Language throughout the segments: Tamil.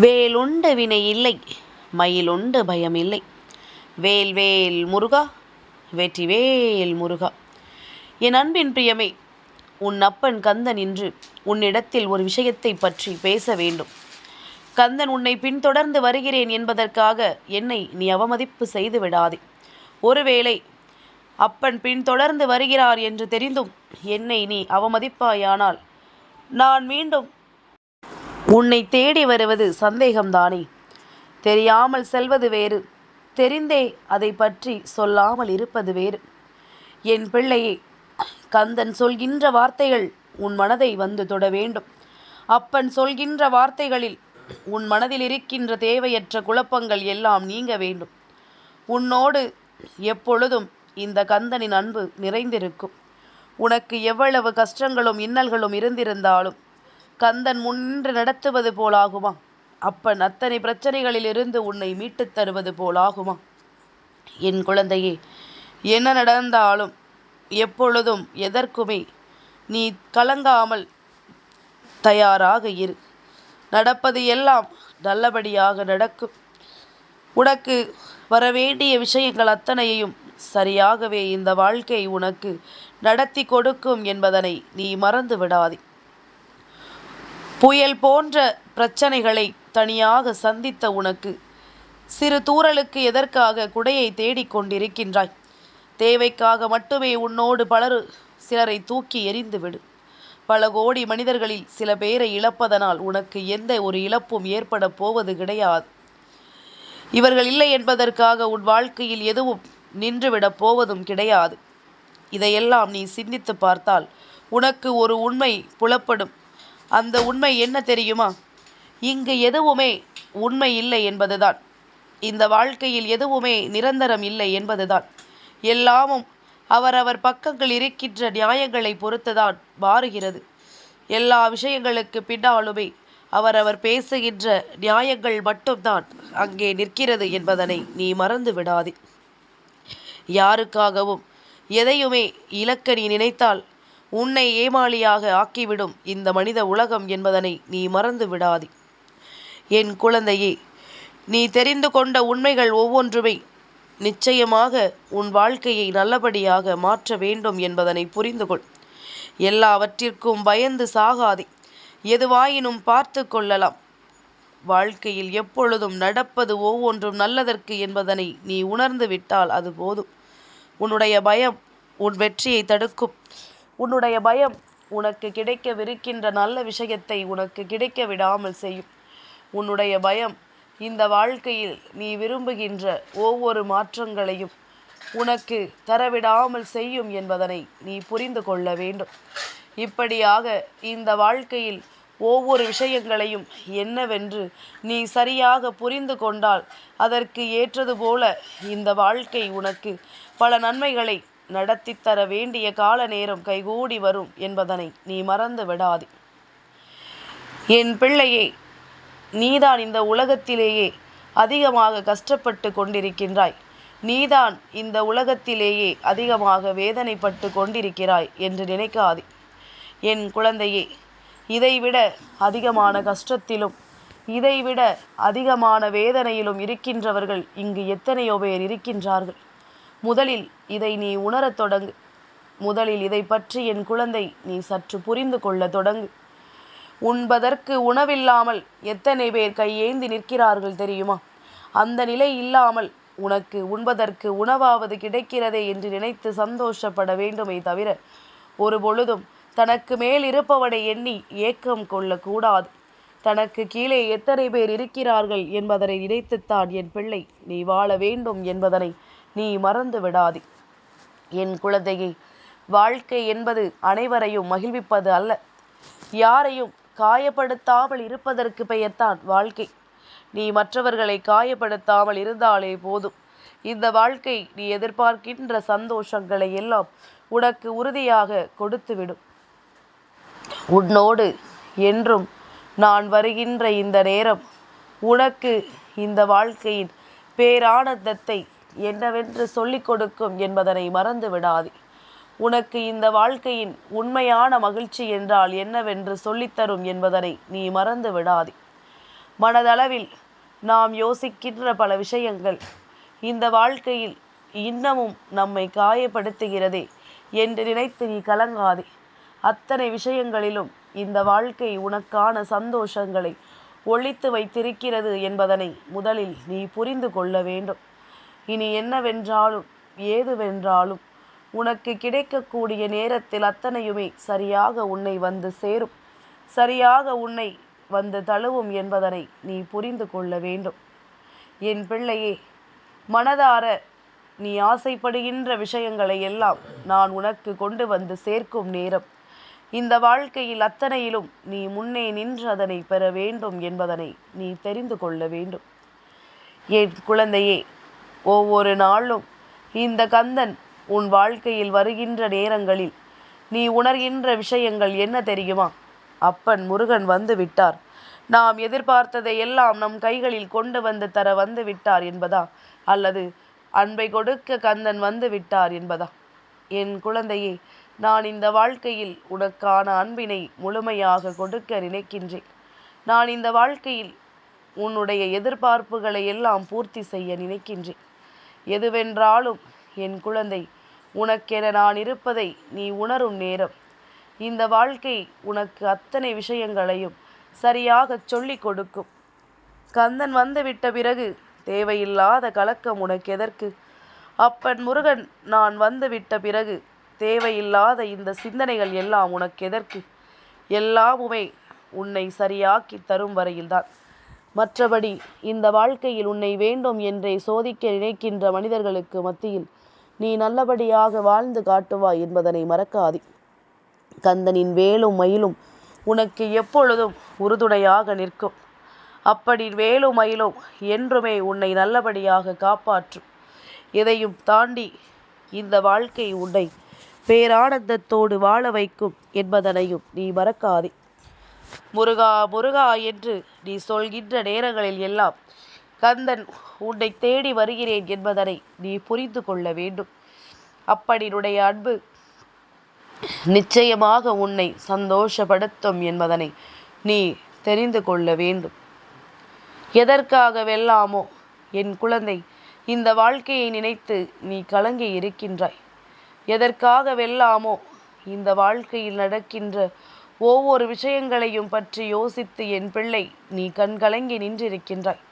வேலுண்ட வினை இல்லை மயிலுண்டு பயம் இல்லை. வேல் வேல் முருகா வெற்றி வேல் முருகா. என் அன்பின் பிரியமே உன் அப்பன் கந்தன் இன்று உன்னிடத்தில் ஒரு விஷயத்தை பற்றி பேச வேண்டும். கந்தன் உன்னை பின்தொடர்ந்து வருகிறேன் என்பதற்காக என்னை நீ அவமதிப்பு செய்து விடாதே. ஒருவேளை அப்பன் பின்தொடர்ந்து வருகிறார் என்று தெரிந்தும் என்னை நீ அவமதிப்பாயானால் நான் மீண்டும் உன்னை தேடி வருவது சந்தேகம்தானே? தெரியாமல் செல்வது வேறு. தெரிந்தே அதை பற்றி சொல்லாமல் இருப்பது வேறு. என் பிள்ளையே கந்தன் சொல்கின்ற வார்த்தைகள் உன் மனதை வந்து தொட வேண்டும். அப்பன் சொல்கின்ற வார்த்தைகளில் உன் மனதில் இருக்கின்ற தேவையற்ற குழப்பங்கள் எல்லாம் நீங்க வேண்டும். உன்னோடு எப்பொழுதும் இந்த கந்தனின் அன்பு நிறைந்திருக்கும். உனக்கு எவ்வளவு கஷ்டங்களும் இன்னல்களும் இருந்திருந்தாலும் கந்தன் முன்னின்று நடத்துவது போலாகுமா? அப்பன் அத்தனை பிரச்சனைகளிலிருந்து உன்னை மீட்டுத் தருவது போலாகுமா? என் குழந்தையே என்ன நடந்தாலும் எப்பொழுதும் எதற்குமே நீ கலங்காமல் தயாராக இரு. நடப்பது எல்லாம் நல்லபடியாக நடக்கும். உனக்கு வரவேண்டிய விஷயங்கள் அத்தனையையும் சரியாகவே இந்த வாழ்க்கை உனக்கு நடத்தி கொடுக்கும் என்பதனை நீ மறந்து விடாதே புயல் போன்ற பிரச்சனைகளை தனியாக சந்தித்த உனக்கு சிறு தூறலுக்கு எதற்காக குடையை தேடிக் கொண்டிருக்கின்றாய்? தேவைக்காக மட்டுமே உன்னோடு பலர் சிலரை தூக்கி எறிந்துவிடு. பல கோடி மனிதர்களில் சில பேரை இழப்பதனால் உனக்கு எந்த ஒரு இழப்பும் ஏற்பட போவது கிடையாது. இவர்கள் இல்லை என்பதற்காக உன் வாழ்க்கையில் எதுவும் நின்றுவிடப் போவதும் கிடையாது. இதையெல்லாம் நீ சிந்தித்து பார்த்தால் உனக்கு ஒரு உண்மை புலப்படும். அந்த உண்மை என்ன தெரியுமா? இங்கு எதுவுமே உண்மை இல்லை என்பதுதான். இந்த வாழ்க்கையில் எதுவுமே நிரந்தரம் இல்லை என்பதுதான். எல்லாமும் அவரவர் பக்கங்கள் இருக்கின்ற நியாயங்களை பொறுத்துதான் மாறுகிறது. எல்லா விஷயங்களுக்கு பின்னாலுமே அவரவர் பேசுகின்ற நியாயங்கள் மட்டும்தான் அங்கே நிற்கிறது என்பதனை நீ மறந்து விடாதே. யாருக்காகவும் எதையுமே இலக்க நீ நினைத்தால் உன்னை ஏமாளியாக ஆக்கிவிடும் இந்த மனித உலகம் என்பதனை நீ மறந்து விடாதே. என் குழந்தையே நீ தெரிந்து கொண்ட உண்மைகள் ஒவ்வொன்றுமே நிச்சயமாக உன் வாழ்க்கையை நல்லபடியாக மாற்ற வேண்டும் என்பதனை புரிந்து கொள். எல்லாவற்றிற்கும் பயந்து சாகாதே. எதுவாயினும் பார்த்து கொள்ளலாம். வாழ்க்கையில் எப்பொழுதும் நடப்பது ஒவ்வொன்றும் நல்லதற்கு என்பதனை நீ உணர்ந்து விட்டால் அது போதும். உன்னுடைய பயம் உன் வெற்றியை தடுக்கும். உன்னுடைய பயம் உனக்கு கிடைக்கவிருக்கின்ற நல்ல விஷயத்தை உனக்கு கிடைக்க விடாமல் செய்யும். உன்னுடைய பயம் இந்த வாழ்க்கையில் நீ விரும்புகின்ற ஒவ்வொரு மாற்றங்களையும் உனக்கு தரவிடாமல் செய்யும் என்பதனை நீ புரிந்து கொள்ள வேண்டும். இப்படியாக இந்த வாழ்க்கையில் ஒவ்வொரு விஷயங்களையும் என்னவென்று நீ சரியாக புரிந்து கொண்டால் அதற்கு ஏற்றது போல இந்த வாழ்க்கை உனக்கு பல நன்மைகளை நடத்தித்தர தர வேண்டிய கால நேரம் கைகூடி வரும் என்பதனை நீ மறந்து விடாதே. என் பிள்ளையே நீதான் இந்த உலகத்திலேயே அதிகமாக கஷ்டப்பட்டு கொண்டிருக்கின்றாய். நீதான் இந்த உலகத்திலேயே அதிகமாக வேதனைப்பட்டு கொண்டிருக்கிறாய் என்று நினைக்காதே. என் குழந்தையே இதைவிட அதிகமான கஷ்டத்திலும் இதைவிட அதிகமான வேதனையிலும் இருக்கின்றவர்கள் இங்கு எத்தனையோ பேர் இருக்கின்றார்கள். முதலில் இதை நீ உணரத் தொடங்கு. முதலில் இதை பற்றி என் குழந்தை நீ சற்று புரிந்து கொள்ள தொடங்கு. உண்பதற்கு உணவில்லாமல் எத்தனை பேர் கையேந்தி நிற்கிறார்கள் தெரியுமா? அந்த நிலை இல்லாமல் உனக்கு உண்பதற்கு உணவாவது கிடைக்கிறதே என்று நினைத்து சந்தோஷப்பட வேண்டுமே தவிர ஒரு பொழுதும் தனக்கு மேல் இருப்பவனை எண்ணி ஏக்கம் கொள்ளக்கூடாது தனக்கு கீழே எத்தனை பேர் இருக்கிறார்கள் என்பதனை நினைத்துத்தான் என் பிள்ளை நீ வாழ வேண்டும் என்பதனை நீ மறந்து விடாதே. என் குழந்தையை வாழ்க்கை என்பது அனைவரையும் மகிழ்விப்பது அல்ல. யாரையும் காயப்படுத்தாமல் இருப்பதற்கு பெயர்தான் வாழ்க்கை. நீ மற்றவர்களை காயப்படுத்தாமல் இருந்தாலே போதும். இந்த வாழ்க்கை நீ எதிர்பார்க்கின்ற சந்தோஷங்களை எல்லாம் உனக்கு உறுதியாக கொடுத்துவிடும். உன்னோடு என்றும் நான் வருகின்ற இந்த நேரம் உனக்கு இந்த வாழ்க்கையின் பேரானந்தத்தை என்னவென்று சொல்லிக் கொடுக்கும் என்பதனை மறந்து விடாதே. உனக்கு இந்த வாழ்க்கையின் உண்மையான மகிழ்ச்சி என்றால் என்னவென்று சொல்லித்தரும் என்பதனை நீ மறந்து விடாதே. மனதளவில் நாம் யோசிக்கின்ற பல விஷயங்கள் இந்த வாழ்க்கையில் இன்னமும் நம்மை காயப்படுத்துகிறதே என்று நினைத்து நீ கலங்காதே. அத்தனை விஷயங்களிலும் இந்த வாழ்க்கை உனக்கான சந்தோஷங்களை ஒழித்து வைத்திருக்கிறது என்பதனை முதலில் நீ புரிந்து கொள்ள வேண்டும். இனி என்னவென்றாலும் ஏதுவென்றாலும் உனக்கு கிடைக்கக்கூடிய நேரத்தில் அத்தனையுமே சரியாக உன்னை வந்து சேரும். சரியாக உன்னை வந்து தழுவும் என்பதனை நீ புரிந்து கொள்ள வேண்டும். என் பிள்ளையே மனதார நீ ஆசைப்படுகின்ற விஷயங்களை எல்லாம் நான் உனக்கு கொண்டு வந்து சேர்க்கும் நேரம். இந்த வாழ்க்கையில் அத்தனையிலும் நீ முன்னே நின்று அதனை பெற வேண்டும் என்பதனை நீ தெரிந்து கொள்ள வேண்டும். என் குழந்தையே ஒவ்வொரு நாளும் இந்த கந்தன் உன் வாழ்க்கையில் வருகின்ற நேரங்களில் நீ உணர்கின்ற விஷயங்கள் என்ன தெரியுமா? அப்பன் முருகன் வந்து விட்டார். நாம் எதிர்பார்த்ததை எல்லாம் நம் கைகளில் கொண்டு வந்து தர வந்து விட்டார் என்பதா? அல்லது அன்பை கொடுக்க கந்தன் வந்து விட்டார் என்பதா? என் குழந்தையே நான் இந்த வாழ்க்கையில் உனக்கான அன்பினை முழுமையாக கொடுக்க நினைக்கின்றேன். நான் இந்த வாழ்க்கையில் உன்னுடைய எதிர்பார்ப்புகளை எல்லாம் பூர்த்தி செய்ய நினைக்கின்றேன். எதுவென்றாலும் என் குழந்தை உனக்கென நான் இருப்பதை நீ உணரும் நேரம். இந்த வாழ்க்கை உனக்கு அத்தனை விஷயங்களையும் சரியாக சொல்லிக் கொடுக்கும். கந்தன் வந்துவிட்ட பிறகு தேவையில்லாத கலக்கம் உனக்கு எதற்கு? அப்பன் முருகன் நான் வந்துவிட்ட பிறகு தேவையில்லாத இந்த சிந்தனைகள் எல்லாம் உனக்கு எதற்கு? எல்லாமுமே உன்னை சரியாக்கி தரும் வரையில்தான். மற்றபடி இந்த வாழ்க்கையில் உன்னை வேண்டும் என்றே சோதிக்க நினைக்கின்ற மனிதர்களுக்கு மத்தியில் நீ நல்லபடியாக வாழ்ந்து காட்டுவாய் என்பதனை மறக்காதி. கந்தனின் வேலும் மயிலும் உனக்கு எப்பொழுதும் உறுதுணையாக நிற்கும். அப்படி வேலும் மயிலும் என்றுமே உன்னை நல்லபடியாக காப்பாற்றும். இதையும் தாண்டி இந்த வாழ்க்கை உன்னை பேரானந்தத்தோடு வாழ வைக்கும் என்பதனையும் நீ மறக்காதே. முருகா முருகா என்று நீ சொல்கின்ற நேரங்களில் எல்லாம் கந்தன் உன்னை தேடி வருகிறேன் என்பதனை நீ புரிந்து கொள்ள வேண்டும். அப்படினுடைய அன்பு நிச்சயமாக உன்னை சந்தோஷப்படுத்தும் என்பதனை நீ தெரிந்து கொள்ள வேண்டும். எதற்காக வெல்லாமோ என் குழந்தை இந்த வாழ்க்கையை நினைத்து நீ கலங்கி இருக்கின்றாய். எதற்காக வெல்லாமோ இந்த வாழ்க்கையில் நடக்கின்ற ஒவ்வொரு விஷயங்களையும் பற்றி யோசித்து என் பிள்ளை நீ கண்கலங்கி நின்றிருக்கின்றாய்.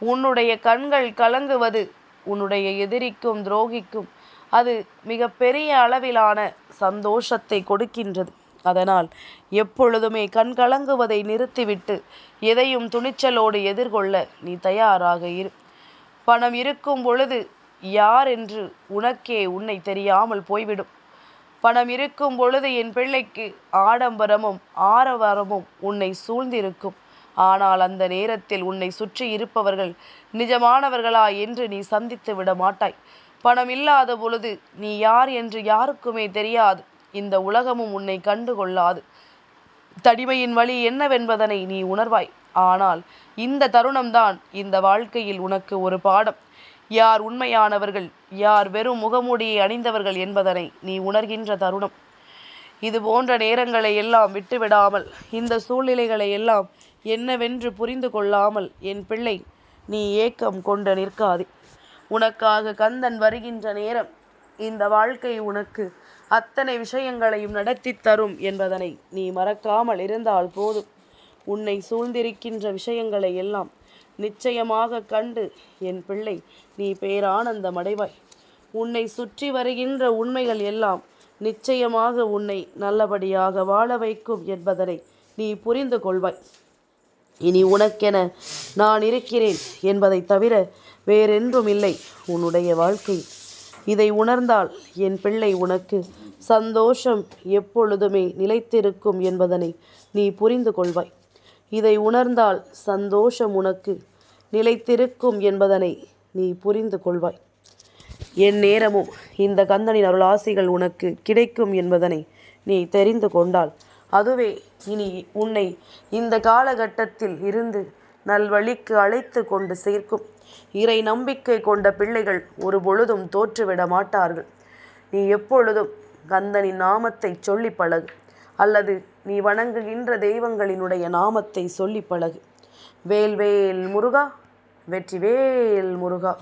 உன்னுடைய கண்கள் கலங்குவது உன்னுடைய எதிரிக்கும் துரோகிக்கும் அது மிக பெரிய அளவிலான சந்தோஷத்தை கொடுக்கின்றது. அதனால் எப்பொழுதுமே கண் கலங்குவதை நிறுத்திவிட்டு எதையும் துணிச்சலோடு எதிர்கொள்ள நீ தயாராக இரு. பணம் இருக்கும் பொழுது யார் என்று உனக்கே உன்னை தெரியாமல் போய்விடும். பணம் இருக்கும் பொழுது என் பிள்ளைக்கு ஆடம்பரமும் ஆரவாரமும் உன்னை சூழ்ந்திருக்கும். ஆனால் அந்த நேரத்தில் உன்னை சுற்றி இருப்பவர்கள் நிஜமானவர்களா என்று நீ சந்தித்து விட மாட்டாய். பணம் இல்லாத பொழுது நீ யார் என்று யாருக்குமே தெரியாது. இந்த உலகமும் உன்னை கண்டு கொள்ளாது. தனிமையின் வழி என்னவென்பதனை நீ உணர்வாய். ஆனால் இந்த தருணம்தான் இந்த வாழ்க்கையில் உனக்கு ஒரு பாடம். யார் உண்மையானவர்கள் யார் வெறும் முகமூடியை அணிந்தவர்கள் என்பதனை நீ உணர்கின்ற தருணம். இது போன்ற நேரங்களை எல்லாம் விட்டுவிடாமல் இந்த சூழ்நிலைகளை எல்லாம் என்னவென்று புரிந்து கொள்ளாமல் என் பிள்ளை நீ ஏக்கம் கொண்டு நிற்காதே. உனக்காக கந்தன் வருகின்ற நேரம் இந்த வாழ்க்கை உனக்கு அத்தனை விஷயங்களையும் நடத்தி தரும் என்பதனை நீ மறக்காமல் இருந்தால் போதும். உன்னை சூழ்ந்திருக்கின்ற விஷயங்களை எல்லாம் நிச்சயமாக கண்டு என் பிள்ளை நீ பேரானந்தம் அடைவாய் உன்னை சுற்றி வருகின்ற உண்மைகள் எல்லாம் நிச்சயமாக உன்னை நல்லபடியாக வாழ வைக்கும் என்பதனை நீ புரிந்து கொள்வாய். இனி உனக்கென நான் இருக்கிறேன் என்பதை தவிர வேறென்றும் இல்லை. உன்னுடைய வாழ்க்கை இதை உணர்ந்தால் என் பிள்ளை உனக்கு சந்தோஷம் எப்பொழுதுமே நிலைத்திருக்கும் என்பதனை நீ புரிந்து கொள்வாய். இதை உணர்ந்தால் சந்தோஷம் உனக்கு. நிலைத்திருக்கும் என்பதனை நீ புரிந்து கொள்வாய். என் நேரமும் இந்த கந்தனின் அருளாசிகள் உனக்கு கிடைக்கும் என்பதனை நீ தெரிந்து கொண்டால். அதுவே இனி உன்னை இந்த காலகட்டத்தில் இருந்து நல்வழிக்கு அழைத்து கொண்டு சேர்க்கும். இறை நம்பிக்கை கொண்ட பிள்ளைகள் ஒரு பொழுதும் தோற்றுவிட மாட்டார்கள். நீ எப்பொழுதும் கந்தனின் நாமத்தை சொல்லி பழகு. அல்லது நீ வணங்குகின்ற தெய்வங்களினுடைய நாமத்தை சொல்லி பழகு. வேல்வேல் முருகா வெற்றிவேல் முருகா.